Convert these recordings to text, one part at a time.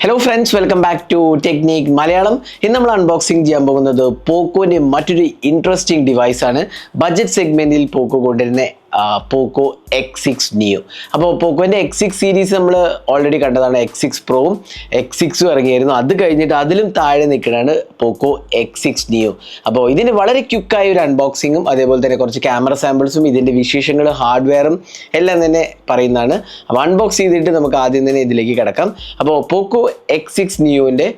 Hello friends welcome back to technique Malayalam ഇന്ന് നമ്മൾ unboxing ചെയ്യാൻ പോകുന്നത് പോക്കോന്റെ മറ്റൊരു ഇൻട്രസ്റ്റിംഗ് ഡിവൈസാണ് ബജറ്റ് സെഗ്മെന്റിൽ പോക്കോ കൊണ്ടുവരുന്ന പോക്കോ എക്സ് സിക്സ് നിയോ അപ്പോൾ പോക്കോന്റെ എക്സ് സിക്സ് സീരീസ് നമ്മൾ ഓൾറെഡി കണ്ടതാണ് എക്സ് സിക്സ് പ്രോവും എക്സ് സിക്സും ഇറങ്ങിയായിരുന്നു. അത് കഴിഞ്ഞിട്ട് അതിലും താഴെ നിൽക്കുന്നതാണ് പോക്കോ എക്സ് സിക്സ് നിയോ അപ്പോൾ ഇതിന് വളരെ ക്യുക്കായ ഒരു അൺബോക്സിങ്ങും അതേപോലെ തന്നെ കുറച്ച് ക്യാമറ സാമ്പിൾസും ഇതിന്റെ വിശേഷങ്ങളും ഹാർഡ്വെയറും എല്ലാം തന്നെ പറയുന്നതാണ്. അപ്പോൾ അൺബോക്സ് ചെയ്തിട്ട് നമുക്ക് ആദ്യം തന്നെ ഇതിലേക്ക് കിടക്കാം. അപ്പോൾ പോക്കോ എക്സ് സിക്സ് നിയോന്റെ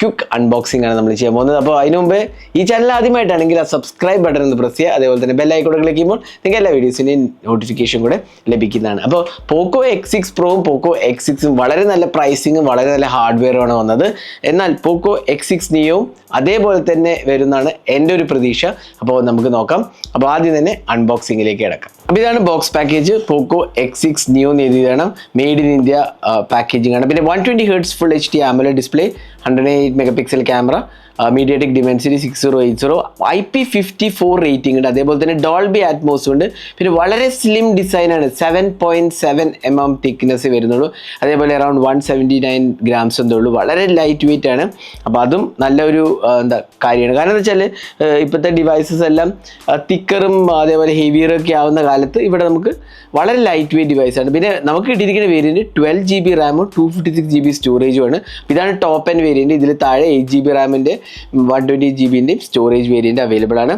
ക്യുക്ക് അൺബോക്സിംഗ് ആണ് നമ്മൾ ചെയ്യാൻ പോകുന്നത്. അപ്പോൾ അതിനുമുമ്പ് ഈ ചാനൽ ആദ്യമായിട്ടാണെങ്കിൽ ആ സബ്സ്ക്രൈബ് ബട്ടൺ ഒന്ന് പ്രസ് ചെയ്യുക. അതേപോലെ തന്നെ ബെല്ലൈക്കോടെ ക്ലിക്ക് ചെയ്യുമ്പോൾ നിങ്ങൾക്ക് എല്ലാ വീഡിയോസിന്റെയും നോട്ടിഫിക്കേഷൻ കൂടെ ലഭിക്കുന്നതാണ്. അപ്പോൾ പോക്കോ എക്സ് സിക്സ് പ്രോവും പോക്കോ എക്സ് സിക്സും വളരെ നല്ല പ്രൈസിങ്ങും വളരെ നല്ല ഹാർഡ്വെയറുമാണ് വന്നത്. എന്നാൽ പോക്കോ എക്സ് സിക്സ് നിയോവും അതേപോലെ തന്നെ വരുന്നതാണ് എന്റെ ഒരു പ്രതീക്ഷ. അപ്പോൾ നമുക്ക് നോക്കാം. അപ്പോൾ ആദ്യം തന്നെ അൺബോക്സിങ്ങിലേക്ക് കിടക്കാം. അപ്പോൾ ഇതാണ് box package Poco X six Neo എന്ന് എഴുതിയതാണ് മെയ്ഡ് ഇൻ ഇന്ത്യ പാക്കേജിംഗ് ആണ്. പിന്നെ one twenty hertz full H D amoled display hundred eight mega pixel camera MediaTek Dimensity six zero eight zero I P fifty four rating ഉണ്ട്. അതേപോലെ തന്നെ Dolby ആറ്റ്മോസും ഉണ്ട്. പിന്നെ വളരെ സ്ലിം ഡിസൈനാണ് seven point seven M M thickness വരുന്നുള്ളൂ. അതേപോലെ around one seventy nine grams എന്തേ ഉള്ളൂ. വളരെ ലൈറ്റ് വെയിറ്റ് ആണ്. അപ്പോൾ അതും നല്ലൊരു എന്താ കാര്യമാണ്. കാരണം എന്താ വെച്ചാൽ ഇപ്പോഴത്തെ ഡിവൈസസ് എല്ലാം തിക്കറും അതേപോലെ ഹെവിയറും ഒക്കെ ആവുന്ന കാലത്ത് ഇവിടെ നമുക്ക് വളരെ ലൈറ്റ് വെയിറ്റ് ഡിവൈസാണ് പിന്നെ നമുക്ക് കിട്ടിയിരിക്കുന്ന വേരിയന്റ് ട്വൽവ് ജി ബി റാമും two fifty six G B സ്റ്റോറേജും ആണ്. ഇതാണ് ടോപ്പ് ആൻഡ് വേരിയന്റ് ഇതിൽ താഴെ എയ്റ്റ് ജി ബി റാമിന്റെ വൺ ട്വന്റി ജി ബിന്റെയും സ്റ്റോറേജ് വേരിയന്റ് അവൈലബിൾ ആണ്.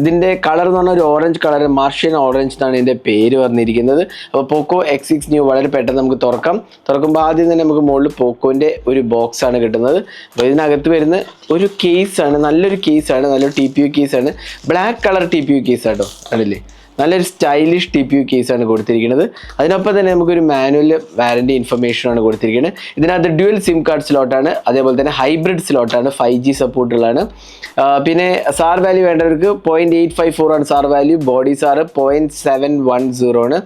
ഇതിന്റെ കളർ എന്ന് പറഞ്ഞാൽ ഒരു ഓറഞ്ച് കളർ മാർഷ്യൻ ഓറഞ്ച് എന്നാണ് ഇതിന്റെ പേര് പറഞ്ഞിരിക്കുന്നത് അപ്പോൾ പോക്കോ എക്സ് സിക്സ് ന്യൂ വളരെ പെട്ടെന്ന് നമുക്ക് തുറക്കാം. തുറക്കുമ്പോൾ ആദ്യം തന്നെ നമുക്ക് മുകളിൽ പോക്കോന്റെ ഒരു ബോക്സ് ആണ് കിട്ടുന്നത്. അപ്പോൾ ഇതിനകത്ത് വരുന്ന ഒരു കേസാണ് നല്ലൊരു കേസാണ് നല്ലൊരു ടി പി യു കേസാണ് black colour T P U case ആട്ടോ. കണ്ടില്ലേ? നല്ലൊരു സ്റ്റൈലിഷ് ടി പി യു കേസാണ് കൊടുത്തിരിക്കുന്നത്. അതിനൊപ്പം തന്നെ നമുക്കൊരു മാനുവൽ വാറന്റി ഇൻഫർമേഷനാണ് കൊടുത്തിരിക്കുന്നത്. ഇതിനകത്ത് ഡ്യുവൽ സിം കാർഡ് സ്ലോട്ടാണ് അതേപോലെ തന്നെ ഹൈബ്രിഡ് സ്ലോട്ടാണ് ഫൈവ് ജി സപ്പോർട്ടുള്ളതാണ് പിന്നെ സാർ വാല്യൂ വേണ്ടവർക്ക് പോയിന്റ് എയ്റ്റ് ഫൈവ് ഫോർ ആണ് SAR value body SAR point seven one zero ആണ്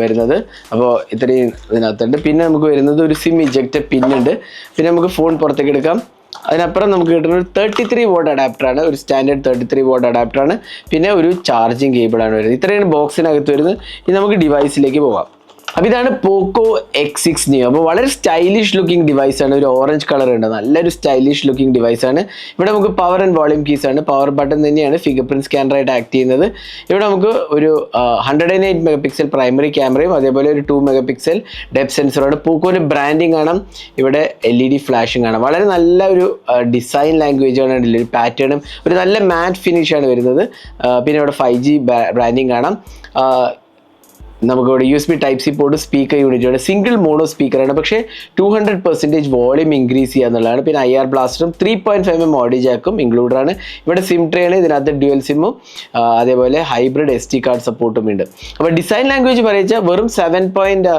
വരുന്നത്. അപ്പോൾ ഇത്രയും ഇതിനകത്തുണ്ട്. പിന്നെ നമുക്ക് വരുന്നത് ഒരു സിം ഇജക്റ്റ് പിന്നുണ്ട് പിന്നെ നമുക്ക് ഫോൺ പുറത്തേക്ക് എടുക്കാം. അതിനപ്പുറം നമുക്ക് കിട്ടുന്ന ഒരു തേർട്ടി ത്രീ വോട്ട് അഡാപ്റ്ററാണ് ഒരു സ്റ്റാൻഡേർഡ് തേർട്ടി ത്രീ വോട്ട് അഡാപ്റ്ററാണ് പിന്നെ ഒരു ചാർജിങ് ആണ് വരുന്നത്. ഇത്രയാണ് ബോക്സിനകത്ത് വരുന്നത്. ഇനി നമുക്ക് ഡിവൈസിലേക്ക് പോകാം അപ്പോൾ ഇതാണ് പോക്കോ എക്സ് സിക്സ് ന്യൂ അപ്പോൾ വളരെ സ്റ്റൈലിഷ് ലുക്കിംഗ് ഡിവൈസ് ആണ്. ഒരു ഓറഞ്ച് കളർ ഉണ്ട്. നല്ലൊരു സ്റ്റൈലിഷ് ലുക്കിംഗ് ഡിവൈസ് ആണ്. ഇവിടെ നമുക്ക് പവർ ആൻഡ് വോളിയം കീസ് ആണ്. പവർ ബട്ടൺ തന്നെയാണ് ഫിംഗർ പ്രിന്റ് സ്കാനറായിട്ട് ആക്ട് ചെയ്യുന്നത്. ഇവിടെ നമുക്ക് ഒരു hundred and eight mega pixel primary ക്യാമറയും അതേപോലെ ഒരു ടു മെഗാ പിക്സൽ ഡെപ് സെൻസറാണ് പോക്കോന്റെ ബ്രാൻഡിങ് കാണാം. ഇവിടെ എൽ ഇ ഡി ഫ്ലാഷും കാണാം. വളരെ നല്ല ഒരു ഡിസൈൻ ലാംഗ്വേജ് ആണ് ഒരു പാറ്റേണും ഒരു നല്ല മാറ്റ് ഫിനിഷാണ് വരുന്നത്. പിന്നെ ഇവിടെ ഫൈവ് ജി ബ്രാൻഡിങ് കാണാം. നമുക്കിവിടെ U S B type C port speaker unit ഉണ്ട് സിംഗിൾ മോണോ സ്പീക്കറാണ് പക്ഷേ two hundred percentage volume increase ചെയ്യുക എന്നുള്ളതാണ്. പിന്നെ I R ബ്ലാസ്റ്ററും three point five M audio ജാക്കും included ആണ്. ഇവിടെ സിം ട്രേ ആണ് ഇതിനകത്ത് ഡ്യുവൽ സിമ്മും അതേപോലെ ഹൈബ്രിഡ് എസ് ടി കാർഡ് സപ്പോർട്ടും ഉണ്ട്. അപ്പോൾ ഡിസൈൻ ലാംഗ്വേജ് പറയുക വെറും സെവൻ പോയിന്റ്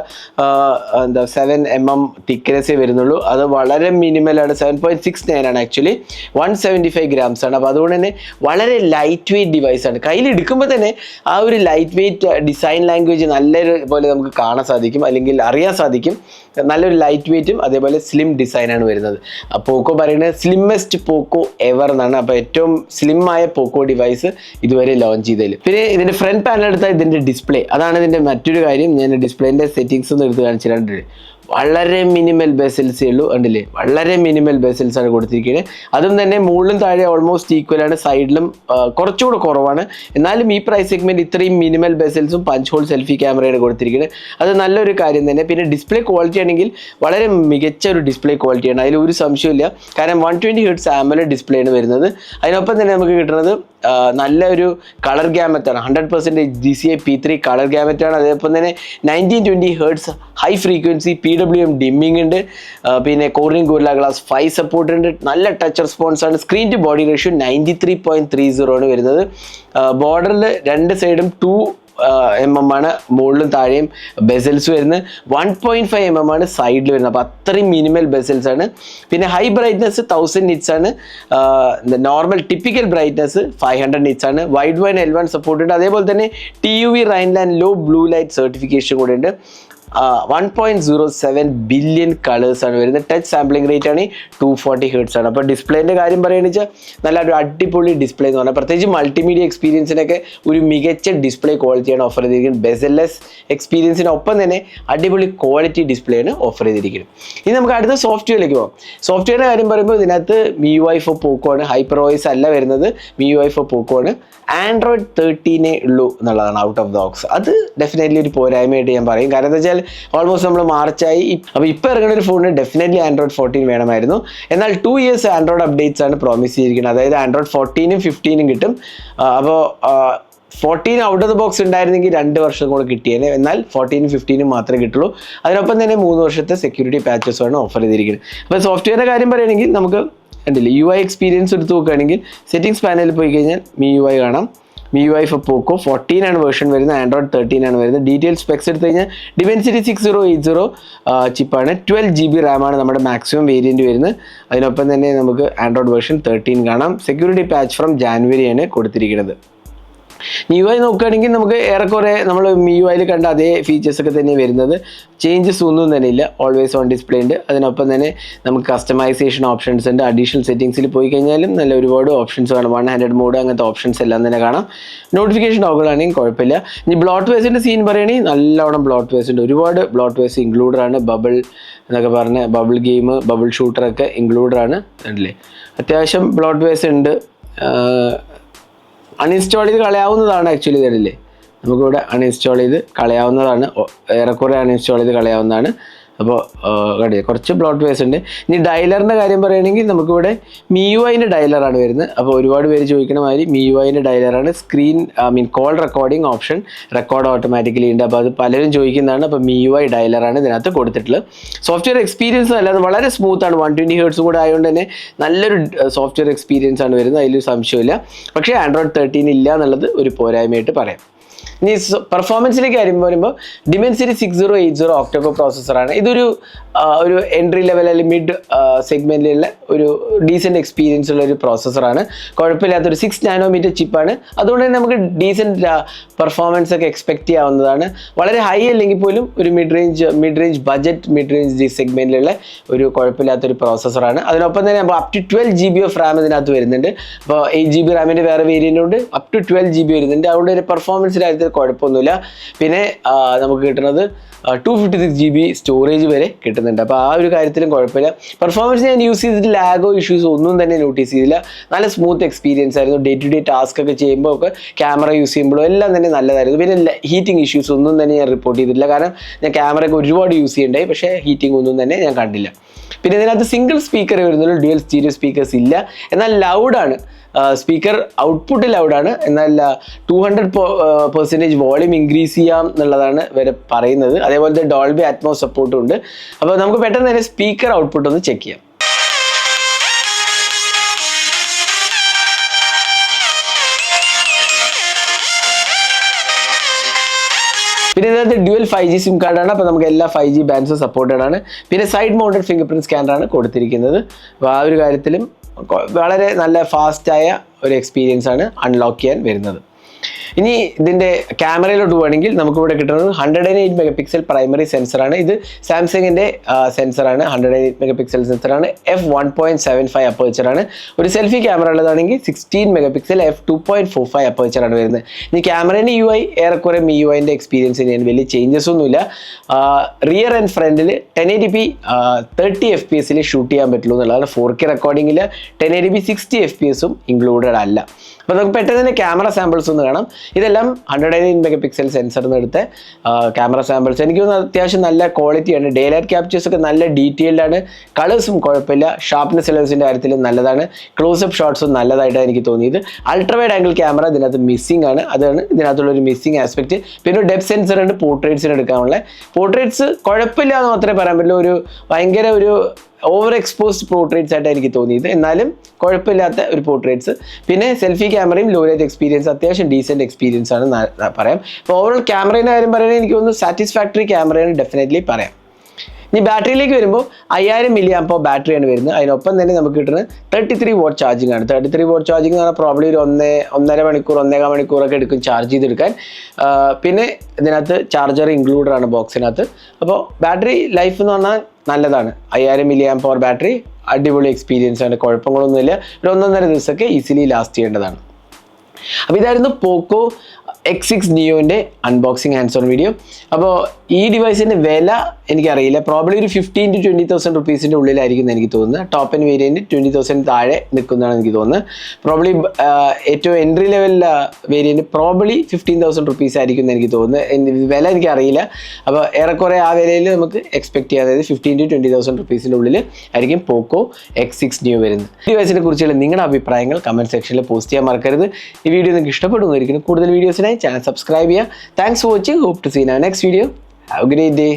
എന്താ സെവൻ എം എം തിക്നെസ്സേ വരുന്നുള്ളൂ. അത് വളരെ മിനിമലാണ് സെവൻ പോയിന്റ് സിക്സ് നയൻ ആണ് actually one seventy five grams ആണ്. അപ്പോൾ അതുകൊണ്ട് തന്നെ വളരെ ലൈറ്റ് വെയിറ്റ് ഡിവൈസ് ആണ്. കയ്യിൽ എടുക്കുമ്പോൾ തന്നെ ആ ഒരു ലൈറ്റ് വെയിറ്റ് ഡിസൈൻ ലാംഗ്വേജ് നല്ലൊരു പോലെ നമുക്ക് കാണാൻ സാധിക്കും അല്ലെങ്കിൽ അറിയാൻ സാധിക്കും. നല്ലൊരു ലൈറ്റ് വെയ്റ്റും അതേപോലെ സ്ലിം ഡിസൈനാണ് വരുന്നത്. പോക്കോ പറയുന്നത് സ്ലിമ്മസ്റ്റ് പോക്കോ എവർ എന്നാണ്. അപ്പോൾ ഏറ്റവും സ്ലിം ആയ പോക്കോ ഡിവൈസ് ഇതുവരെ ലോഞ്ച് ചെയ്തതിൽ പിന്നെ ഇതിന്റെ ഫ്രണ്ട് പാനൽ എടുത്താൽ ഇതിന്റെ ഡിസ്പ്ലേ അതാണ് ഇതിന്റെ മറ്റൊരു കാര്യം. ഞാൻ ഡിസ്പ്ലേന്റെ സെറ്റിങ്സ് ഒന്ന് എടുത്ത് കാണിച്ചിട്ടുണ്ട് വളരെ മിനിമൽ ബെസൽസേ ഉള്ളൂ കണ്ടില്ലേ? വളരെ മിനിമൽ ബെസൽസ് ആണ് കൊടുത്തിരിക്കുന്നത് അതും തന്നെ മുകളിലും താഴെ ഓൾമോസ്റ്റ് ഈക്വൽ ആണ്. സൈഡിലും കുറച്ചുകൂടെ കുറവാണ്. എന്നാലും ഈ പ്രൈസ് സെഗ്മെന്റ് ഇത്രയും മിനിമൽ ബെസൽസും പഞ്ച് ഹോൾ സെൽഫി ക്യാമറയാണ് കൊടുത്തിരിക്കുന്നത് അത് നല്ലൊരു കാര്യം തന്നെ. പിന്നെ ഡിസ്പ്ലേ ക്വാളിറ്റി ആണെങ്കിൽ വളരെ മികച്ച ഒരു ഡിസ്പ്ലേ ക്വാളിറ്റിയാണ് അതിൽ ഒരു സംശയമില്ല കാരണം one twenty hertz AMOLED display ആണ് വരുന്നത്. അതിനൊപ്പം തന്നെ നമുക്ക് കിട്ടുന്നത് ആ, നല്ലൊരു colour ഗ്യാമറ്റാണ് hundred percentage D C I P three colour ഗ്യാമറ്റാണ് അതേപോലെ തന്നെ nineteen twenty hertz high frequency P W M dimming ഉണ്ട്. പിന്നെ Corning gorilla glass five support ഉണ്ട്. നല്ല ടച്ച് റെസ്പോൺസ് ആണ്. Screen to body ratio ninety three point three zero ആണ് വരുന്നത്. ബോർഡറിൽ രണ്ട് സൈഡും ടു എം എം ആണ്. മുകളിലും താഴെയും ബെസൽസ് വരുന്നത്. One point five M M ആണ് സൈഡിൽ വരുന്നത്. അപ്പോൾ അത്രയും മിനിമൽ ബെസൽസ് ആണ്. പിന്നെ ഹൈ ബ്രൈറ്റ്നസ് തൗസൻഡ് നിറ്റ്സ് ആണ്. Normal typical brightness five hundred nits ആണ്. Widevine L one support ഉണ്ട് അതേപോലെ തന്നെ T U V Rheinland low blue light certification കൂടെ ഉണ്ട്. One point zero seven billion colours ആണ് വരുന്നത്. ടച്ച് സാമ്പിളിംഗ് റേറ്റ് ആണ് ടു ഫോർട്ടി ഹേർട്സ് ആണ്. അപ്പോൾ ഡിസ്പ്ലേന്റെ കാര്യം പറയുകയാണെന്ന് വെച്ചാൽ നല്ല ഒരു അടിപൊളി ഡിസ്പ്ലേ എന്ന് പറഞ്ഞാൽ പ്രത്യേകിച്ച് മൾട്ടിമീഡിയ എക്സ്പീരിയൻസിനൊക്കെ ഒരു മികച്ച ഡിസ്പ്ലേ ക്വാളിറ്റിയാണ് ഓഫർ ചെയ്തിരിക്കുന്നത്. ബെസൽലെസ് എക്സ്പീരിയൻസിനൊപ്പം തന്നെ അടിപൊളി ക്വാളിറ്റി ഡിസ്പ്ലേ ആണ് ഓഫർ ചെയ്തിരിക്കുന്നത്. ഇനി നമുക്ക് അടുത്ത സോഫ്റ്റ്വെയറിലേക്ക് പോകാം സോഫ്റ്റ്വെയറിന്റെ കാര്യം പറയുമ്പോൾ ഇതിനകത്ത് Mi U I for Poco ആണ് ഹൈപ്പർ വോയിസ് അല്ല വരുന്നത് Mi U I for Poco ആണ് ആൻഡ്രോയിഡ് തേർട്ടീനേ ഉള്ളൂ എന്നുള്ളതാണ് ഔട്ട് ഓഫ് ബോക്സ് അത് ഡെഫിനറ്റ്ലി ഒരു പോരായ്മയായിട്ട് ഞാൻ പറയും. കാരണം എന്താ വെച്ചാൽ ഓൾമോസ്റ്റ് നമ്മൾ മാർച്ചായി. അപ്പോൾ ഇപ്പോൾ ഇറങ്ങുന്ന ഒരു ഫോണിന് ഡെഫിനറ്റ്ലി ആൻഡ്രോയിഡ് ഫോർട്ടീൻ വേണമായിരുന്നു. എന്നാൽ ടു ഇയേഴ്സ് ആൻഡ്രോയിഡ് അപ്ഡേറ്റ്സ് ആണ് പ്രോമിസ് ചെയ്തിരിക്കുന്നത്. അതായത് ആൻഡ്രോയിഡ് ഫോർട്ടീനും ഫിഫ്റ്റീനും കിട്ടും. അപ്പോൾ fourteen out of the box ഉണ്ടായിരുന്നെങ്കിൽ രണ്ട് വർഷം കൂടെ കിട്ടിയേനെ. എന്നാൽ ഫോർട്ടീനും ഫിഫ്റ്റീനും മാത്രമേ കിട്ടുള്ളൂ. അതിനൊപ്പം തന്നെ മൂന്ന് വർഷത്തെ സെക്യൂരിറ്റി പാച്ചസുമാണ് ഓഫർ ചെയ്തിരിക്കുന്നത്. അപ്പോൾ സോഫ്റ്റ്വെയറിന്റെ കാര്യം പറയുകയാണെങ്കിൽ നമുക്ക് കണ്ടില്ലേ യു ഐ എക്സ്പീരിയൻസ് എടുത്ത് നോക്കുകയാണെങ്കിൽ സെറ്റിംഗ്സ് പാനലിൽ പോയി കഴിഞ്ഞാൽ മീ യു ഐ കാണാം. Mi U I for Poco fourteen ആണ് വേർഷൻ വരുന്നത് ആൻഡ്രോയിഡ് തേർട്ടീൻ ആണ് വരുന്നത്. ഡീറ്റെയിൽ സ്പെക്സ് എടുത്തു കഴിഞ്ഞാൽ Dimensity six zero eight zero ചിപ്പാണ് twelve G B റാമാണ് നമ്മുടെ മാക്സിമം വേരിയന്റ് വരുന്നത്. അതിനൊപ്പം തന്നെ നമുക്ക് ആൻഡ്രോയിഡ് വേർഷൻ തേർട്ടീൻ കാണാം. സെക്യൂരിറ്റി പാച്ച് ഫ്രം ജാനുവരിയാണ് കൊടുത്തിരിക്കുന്നത്. യു ഐ നോക്കുകയാണെങ്കിൽ നമുക്ക് ഏറെക്കുറെ നമ്മൾ യു ഐയിൽ കണ്ട അതേ ഫീച്ചേഴ്സ് ഒക്കെ തന്നെ വരുന്നത്. ചേഞ്ചസ് ഒന്നും തന്നെ ഇല്ല. ഓൾവേസ് ഓൺ ഡിസ്പ്ലേ ഉണ്ട്. അതിനൊപ്പം തന്നെ നമുക്ക് കസ്റ്റമൈസേഷൻ ഓപ്ഷൻസ് ഉണ്ട്. അഡീഷണൽ സെറ്റിംഗ്സിൽ പോയി കഴിഞ്ഞാലും നല്ല ഒരുപാട് ഓപ്ഷൻസ് കാണാം. വൺ ഹൺഡ്രഡ് മോഡ് അങ്ങനത്തെ ഓപ്ഷൻസ് എല്ലാം തന്നെ കാണാം. നോട്ടിഫിക്കേഷൻ ഓഗിളാണെങ്കിൽ കുഴപ്പമില്ല. ഇനി ബ്ലോട്ട് വേസിന്റെ സീൻ പറയുകയാണെങ്കിൽ നല്ലവണ്ണം ബ്ലോട്ട് വേസ് ഉണ്ട്. ഒരുപാട് ബ്ലോട്ട് വേസ് ഇൻക്ലൂഡഡ് ആണ്. ബബിൾ എന്നൊക്കെ പറഞ്ഞ ബബിൾ ഗെയിം ബബിൾ ഷൂട്ടറൊക്കെ ഇൻക്ലൂഡഡ് ആണ്. അല്ലേ? അത്യാവശ്യം ബ്ലോട്ട് വേസ് ഉണ്ട്. അൺഇൻസ്റ്റാൾ ചെയ്ത് കളയാവുന്നതാണ് ആക്ച്വലി ഇതില്ലേ നമുക്കിവിടെ അൺഇൻസ്റ്റാൾ ചെയ്ത് കളയാവുന്നതാണ്. ഏറെക്കുറെ അൺഇൻസ്റ്റാൾ ചെയ്ത് കളയാവുന്നതാണ്. അപ്പോൾ കണ്ടില്ലേ കുറച്ച് ബ്ലോട്ട് വേസ് ഉണ്ട്. ഇനി ഡയലറിന്റെ കാര്യം പറയുകയാണെങ്കിൽ നമുക്കിവിടെ മിയുവൈന്റെ ഡയലറാണ് വരുന്നത്. അപ്പോൾ ഒരുപാട് പേര് ചോദിക്കണ മാതിരി മിയുവൈന്റെ ഡയലറാണ് screen I mean call recording option record automatically ഉണ്ട്. അപ്പോൾ അത് പലരും ചോദിക്കുന്നതാണ്. അപ്പോൾ മിയുവൈ ഡയലറാണ് ഇതിനകത്ത് കൊടുത്തിട്ടുള്ളത്. സോഫ്റ്റ്വെയർ എക്സ്പീരിയൻസ് അല്ലാതെ വളരെ സ്മൂത്ത് ആണ്. വൺ ട്വന്റി ഹേർട്സ് കൂടെ ആയതുകൊണ്ട് തന്നെ നല്ലൊരു സോഫ്റ്റ്വെയർ എക്സ്പീരിയൻസ് ആണ് വരുന്നത്. അതിലൊരു സംശയമില്ല പക്ഷേ ആൻഡ്രോയിഡ് തേർട്ടീൻ ഇല്ല എന്നുള്ളത് ഒരു പോരായ്മയായിട്ട് പറയാം. ഇനി പെർഫോമൻസിലേക്ക് കാര്യം വരുമ്പോൾ Dimensity six zero eight zero October പ്രോസസ്സറാണ് ഇതൊരു ഒരു എൻട്രി ലെവൽ അല്ലെങ്കിൽ മിഡ് സെഗ്മെന്റിലുള്ള ഒരു ഡീസന്റ് എക്സ്പീരിയൻസ് ഉള്ള ഒരു പ്രോസസ്സറാണ് കുഴപ്പമില്ലാത്തൊരു സിക്സ് നാനോമീറ്റർ ചിപ്പാണ് അതുകൊണ്ട് തന്നെ നമുക്ക് ഡീസന്റ് പെർഫോമൻസ് ഒക്കെ എക്സ്പെക്റ്റ് ചെയ്യാവുന്നതാണ്. വളരെ ഹൈ അല്ലെങ്കിൽ പോലും ഒരു mid range mid range budget mid range സെഗ്മെന്റിലുള്ള ഒരു കുഴപ്പമില്ലാത്തൊരു പ്രോസസ്സറാണ് അതിനൊപ്പം തന്നെ up to twelve G B of RAM ഇതിനകത്ത് വരുന്നുണ്ട്. അപ്പോൾ എയ്റ്റ് ജി ബി റാമിന്റെ വേറെ വേരിയന്റ് ഉണ്ട്. Up to twelve G B വരുന്നുണ്ട്. അതുകൊണ്ട് ഒരു പെർഫോമൻസ് കാര്യത്തിൽ കുഴപ്പമൊന്നുമില്ല. പിന്നെ നമുക്ക് കിട്ടുന്നത് two fifty six G B storage വരെ കിട്ടുന്നുണ്ട്. അപ്പോൾ ആ ഒരു കാര്യത്തിലും കുഴപ്പമില്ല. പെർഫോമൻസ് ഞാൻ യൂസ് ചെയ്തിട്ട് ലാഗോ ഇഷ്യൂസോ ഒന്നും തന്നെ നോട്ടീസ് ചെയ്തില്ല. നല്ല സ്മൂത്ത് എക്സ്പീരിയൻസ് ആയിരുന്നു. ഡേ ടു ഡേ ടാസ്ക് ഒക്കെ ചെയ്യുമ്പോൾ ഒക്കെ ക്യാമറ യൂസ് ചെയ്യുമ്പോഴും എല്ലാം തന്നെ നല്ലതായിരുന്നു. പിന്നെ ഹീറ്റിംഗ് ഇഷ്യൂസ് ഒന്നും തന്നെ ഞാൻ റിപ്പോർട്ട് ചെയ്തിട്ടില്ല. കാരണം ഞാൻ ക്യാമറയൊക്കെ ഒരുപാട് യൂസ് ചെയ്യണ്ടായി. പക്ഷേ ഹീറ്റിംഗ് ഒന്നും തന്നെ ഞാൻ കണ്ടില്ല. പിന്നെ ഇതിനകത്ത് സിംഗിൾ സ്പീക്കർ വരുന്നുള്ളൂ ഡ്യുവൽ സ്റ്റീരിയോ സ്പീക്കേഴ്സ് ഇല്ല. എന്നാൽ ലൗഡാണ് സ്പീക്കർ ഔട്ട്പുട്ട് ലൗഡാണ് എന്നാൽ two hundred percentage volume increase ചെയ്യാം എന്നുള്ളതാണ് ഇവരെ പറയുന്നത്. അതേപോലത്തെ ഡോൾബി അറ്റ്മോസ് സപ്പോർട്ടും ഉണ്ട്. അപ്പോൾ നമുക്ക് പെട്ടെന്ന് തന്നെ സ്പീക്കർ ഔട്ട്പുട്ട് ഒന്ന് ചെക്ക് ചെയ്യാം. പിന്നെ ഇതിനകത്ത് ഡ്യുവൽ ഫൈവ് ജി സിം കാർഡാണ് അപ്പോൾ നമുക്ക് എല്ലാ ഫൈവ് ജി ബാൻഡ്സും സപ്പോർട്ടഡ് ആണ്. പിന്നെ സൈഡ് മൗണ്ടഡ് ഫിംഗർ പ്രിന്റ് സ്കാനറാണ് കൊടുത്തിരിക്കുന്നത്. അപ്പോൾ ആ ഒരു കാര്യത്തിലും വളരെ നല്ല ഫാസ്റ്റായ ഒരു എക്സ്പീരിയൻസ് ആണ് അൺലോക്ക് ചെയ്യാൻ വരുന്നത്. ഇനി ഇതിന്റെ ക്യാമറയിലോട്ട് പോവുകയാണെങ്കിൽ നമുക്കിവിടെ കിട്ടുന്നത് hundred and eight mega pixel primary സെൻസറാണ് ഇത് സാംസങ്ങിന്റെ സെൻസറാണ് hundred and eight mega pixel സെൻസറാണ് F one point seven five അപ്പേച്ചറാണ് ഒരു സെൽഫി ക്യാമറ ഉള്ളതാണെങ്കിൽ sixteen mega pixel F two point four five അപ്പേച്ചറാണ് വരുന്നത്. ഇനി ക്യാമറേന്റെ യു ഐ ഏറെക്കുറെ മി യു ഐന്റെ എക്സ്പീരിയൻസ് ഞാൻ വലിയ ചേഞ്ചസ് ഒന്നുമില്ല. റിയർ ആൻഡ് ഫ്രണ്ടിൽ ten eighty P thirty F P എസിൽ ഷൂട്ട് ചെയ്യാൻ പറ്റുള്ളൂ എന്നുള്ളതാണ് four K റെക്കോർഡിങ്ങിൽ ten eighty P sixty F P എസും ഇൻക്ലൂഡഡ് അല്ല. അപ്പോൾ നമുക്ക് പെട്ടെന്ന് തന്നെ ക്യാമറ സാമ്പിൾസ് ഒന്ന് കാണാം. ഇതെല്ലാം ഹൺഡ്രഡ് എയ്റ്റ് മെഗാ പിക്സൽ സെൻസറിൽ നിന്ന് എടുത്ത ക്യാമറ സാമ്പിൾസ് എനിക്ക് തോന്നുന്നു അത്യാവശ്യം നല്ല ക്വാളിറ്റിയാണ് ഡേ ലൈറ്റ് ക്യാപ്ചേഴ്സ് ഒക്കെ നല്ല ആണ്. കളേഴ്സും കുഴപ്പമില്ല. ഷാർപ്നെസ് ലെവൽസിന്റെ കാര്യത്തിൽ നല്ലതാണ്. ക്ലോസപ്പ് ഷോട്ട്സും നല്ലതായിട്ടാണ് എനിക്ക് തോന്നിയത്. അൾട്രാവൈഡ് ആംഗിൾ ക്യാമറ ഇതിനകത്ത് മിസ്സിംഗ് ആണ്. അതാണ് ഇതിനകത്തുള്ള ഒരു മിസ്സിംഗ് ആസ്പെക്റ്റ് പിന്നെ ഡെപ് സെൻസർ ഉണ്ട് പോർട്രേറ്റ്സിന് എടുക്കാനുള്ള. പോർട്രേറ്റ്സ് കുഴപ്പമില്ല എന്ന് മാത്രമേ പറയാൻ പറ്റുള്ളൂ. ഒരു ഭയങ്കര ഒരു ഓവർ എക്സ്പോസ്ഡ് പോർട്രേറ്റ്സ് ആയിട്ട് എനിക്ക് തോന്നിയത്. എന്നാലും കുഴപ്പമില്ലാത്ത ഒരു പോർട്രേറ്റ്സ് പിന്നെ സെൽഫി ക്യാമറയും ലോ ലൈറ്റ് എക്സ്പീരിയൻസ് അത്യാവശ്യം ഡീസെന്റ് എക്സ്പീരിയൻസ് ആണ് പറയാം. അപ്പോൾ ഓവറോൾ ക്യാമറയുടെ കാര്യം പറയുകയാണെങ്കിൽ എനിക്ക് തോന്നുന്നു സാറ്റിസ്ഫാക്ടറി ക്യാമറയാണ് ഡെഫിനറ്റ്ലി പറയാം. ഇനി ബാറ്ററിയിലേക്ക് വരുമ്പോൾ അയ്യായിരം മില്ലി ആമ്പോൾ ബാറ്ററിയാണ് വരുന്നത്. അതിനൊപ്പം തന്നെ നമുക്ക് കിട്ടുന്നത് തേർട്ടി ത്രീ വോട്ട് ചാർജിങ് ആണ്. തേർട്ടി ത്രീ വോട്ട് ചാർജിങ് എന്ന് പറഞ്ഞാൽ പ്രോബ്ലി ഒരു ഒന്നേ ഒന്നര മണിക്കൂർ ഒന്നേകാൽ മണിക്കൂറൊക്കെ എടുക്കും ചാർജ് ചെയ്തെടുക്കാൻ. പിന്നെ ഇതിനകത്ത് ചാർജർ ഇൻക്ലൂഡഡ് ആണ് ബോക്സിനകത്ത് അപ്പോൾ ബാറ്ററി ലൈഫ് എന്ന് പറഞ്ഞാൽ നല്ലതാണ്. അയ്യായിരം മില്ലി ആം പവർ ബാറ്ററി അടിപൊളി എക്സ്പീരിയൻസ് ആണ്. കുഴപ്പങ്ങളൊന്നുമില്ല. ഒരു ഒന്നൊന്നര ദിവസമൊക്കെ ഈസിലി ലാസ്റ്റ് ചെയ്യേണ്ടതാണ്. അപ്പോൾ ഇതായിരുന്നു പോക്കോ എക്സ് സിക്സ് ഡിയോന്റെ അൺബോക്സിങ് ഹാൻഡ്സ് ഓൺ വീഡിയോ അപ്പോൾ ഈ ഡിവൈസിന്റെ വില എനിക്കറിയില്ല. പ്രോബ്ലി ഒരു ഫിഫ്റ്റീൻ ടു ട്വന്റി തൗസൻഡ് റുപ്പീസിന്റെ ഉള്ളിലായിരിക്കും എനിക്ക് തോന്നുന്നത്. Top and variant twenty thousand താഴെ നിൽക്കുന്നതാണ് എനിക്ക് തോന്നുന്നത്. പ്രോബ്ലി ഏറ്റവും entry level variant probably fifteen thousand rupees ആയിരിക്കും എനിക്ക് തോന്നുന്നത്. വില എനിക്കറിയില്ല. അപ്പോൾ ഏറെക്കുറെ ആ വിലയിൽ നമുക്ക് എക്സ്പെക്ട് ചെയ്യാം. അതായത് ഫിഫ്റ്റീൻ ടു ട്വന്റി തൗസൻഡ് റുപ്പീസിന്റെ ഉള്ളിൽ ആയിരിക്കും പോക്കോ എക്സ് സിക്സ് ന്യൂ വരുന്നത്. ഡിവൈസിനെ കുറിച്ചുള്ള നിങ്ങളുടെ അഭിപ്രായങ്ങൾ കമന്റ് സെക്ഷനിൽ പോസ്റ്റ് ചെയ്യാൻ മറക്കരുത്. ഈ വീഡിയോ നിങ്ങൾക്ക് ഇഷ്ടപ്പെടുന്നതായിരിക്കും കൂടുതൽ വീഡിയോസിനായി ചാനൽ സബ്സ്ക്രൈബ് ചെയ്യുക thanks for watching hope to seen next video have great day